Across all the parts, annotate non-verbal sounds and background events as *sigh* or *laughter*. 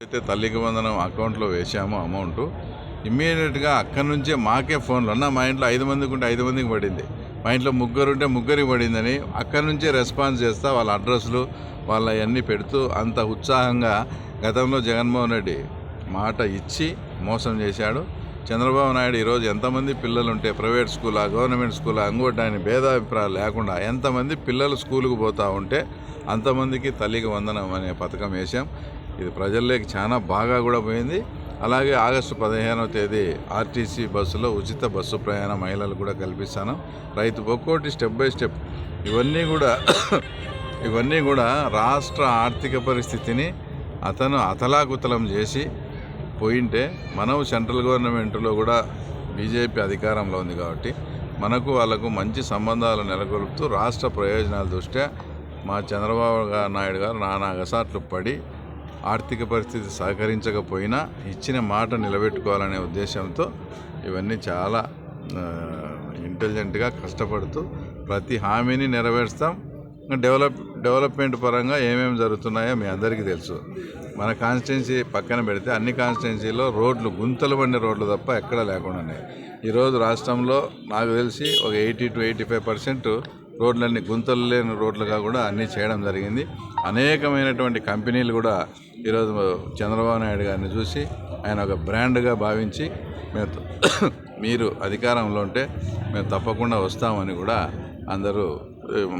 అయితే తల్లికి వందనం అకౌంట్లో వేసాము అమౌంట్ ఇమ్మీడియట్గా అక్కడి నుంచే మాకే ఫోన్లు. అన్న మా ఇంట్లో ఐదు మందికి ఉంటే ఐదు మందికి పడింది. మా ఇంట్లో ముగ్గురు ఉంటే ముగ్గురికి పడిందని అక్కడి నుంచే రెస్పాన్స్ చేస్తా వాళ్ళ అడ్రస్లు వాళ్ళ అన్నీ పెడుతూ అంత ఉత్సాహంగా గతంలో జగన్మోహన్ రెడ్డి మాట ఇచ్చి మోసం చేశాడు. చంద్రబాబు నాయుడు ఈరోజు ఎంతమంది పిల్లలు ఉంటే ప్రైవేట్ స్కూలా గవర్నమెంట్ స్కూలా ఇంకోటి ఆయన భేదాభిప్రాయాలు లేకుండా ఎంతమంది పిల్లలు స్కూలుకు పోతూ ఉంటే అంతమందికి తల్లికి వందనం అనే పథకం వేసాం ఇది ప్రజల్లోకి చాలా బాగా కూడా పోయింది. అలాగే ఆగస్టు పదిహేనవ తేదీ ఆర్టీసీ బస్సులో ఉచిత బస్సు ప్రయాణ మహిళలు కూడా కల్పిస్తాను రైతు ఒక్కోటి స్టెప్ బై స్టెప్. ఇవన్నీ కూడా *coughs* ఇవన్నీ కూడా రాష్ట్ర ఆర్థిక పరిస్థితిని అతను అతలాకుతలం చేసి పోయింటే మనం సెంట్రల్ గవర్నమెంట్లో కూడా బీజేపీ అధికారంలో ఉంది కాబట్టి మనకు వాళ్ళకు మంచి సంబంధాలు నెలకొల్పుతూ రాష్ట్ర ప్రయోజనాల దృష్ట్యా మా చంద్రబాబు నాయుడు గారు నానా గసాట్లు పడి ఆర్థిక పరిస్థితి సహకరించకపోయినా ఇచ్చిన మాట నిలబెట్టుకోవాలనే ఉద్దేశంతో ఇవన్నీ చాలా ఇంటెలిజెంట్గా కష్టపడుతూ ప్రతి హామీని నెరవేరుస్తాం. డెవలప్ డెవలప్మెంట్ పరంగా ఏమేమి జరుగుతున్నాయో మీ అందరికీ తెలుసు. మన కాన్స్టిట్యున్సీ పక్కన పెడితే అన్ని కాన్స్టిట్యున్సీలో రోడ్లు గుంతలు పడిన రోడ్లు తప్ప ఎక్కడ లేకుండా ఉన్నాయి. ఈరోజు రాష్ట్రంలో నాకు తెలిసి ఒక eighty to eighty five percent రోడ్లన్నీ గుంతలు లేని రోడ్లుగా కూడా అన్నీ చేయడం జరిగింది. అనేకమైనటువంటి కంపెనీలు కూడా ఈరోజు చంద్రబాబు నాయుడు గారిని చూసి ఆయన ఒక బ్రాండ్గా భావించి మేము *coughs* మీరు అధికారంలో ఉంటే మేము తప్పకుండా వస్తామని కూడా అందరూ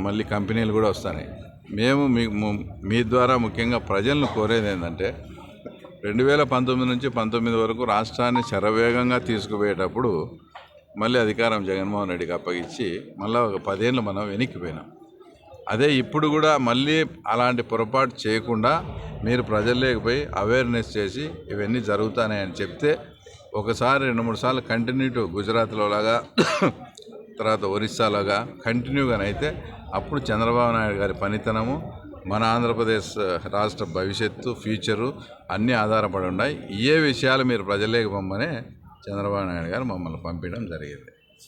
మళ్ళీ కంపెనీలు కూడా వస్తాయి. మేము మీ మీ ద్వారా ముఖ్యంగా ప్రజలను కోరేది ఏంటంటే రెండు వేల పంతొమ్మిది నుంచి పంతొమ్మిది వరకు రాష్ట్రాన్ని శరవేగంగా తీసుకుపోయేటప్పుడు మళ్ళీ అధికారం జగన్మోహన్ రెడ్డికి అప్పగించి మళ్ళీ ఒక పదేళ్ళు మనం వెనక్కిపోయినాం. అదే ఇప్పుడు కూడా మళ్ళీ అలాంటి పొరపాటు చేయకుండా మీరు ప్రజల్లోకి పోయి అవేర్నెస్ చేసి ఇవన్నీ జరుగుతున్నాయని చెప్తే ఒకసారి రెండు మూడు సార్లు కంటిన్యూ గుజరాత్లో లాగా తర్వాత ఒరిస్సాలోగా కంటిన్యూగానైతే అప్పుడు చంద్రబాబు నాయుడు గారి పనితనము మన ఆంధ్రప్రదేశ్ రాష్ట్ర భవిష్యత్తు ఫ్యూచరు అన్నీ ఆధారపడి ఉన్నాయి. ఏ విషయాలు మీరు ప్రజల్లోకి పొమ్మనే చంద్రబాబు నాయుడు గారు మమ్మల్ని పంపించడం జరిగింది.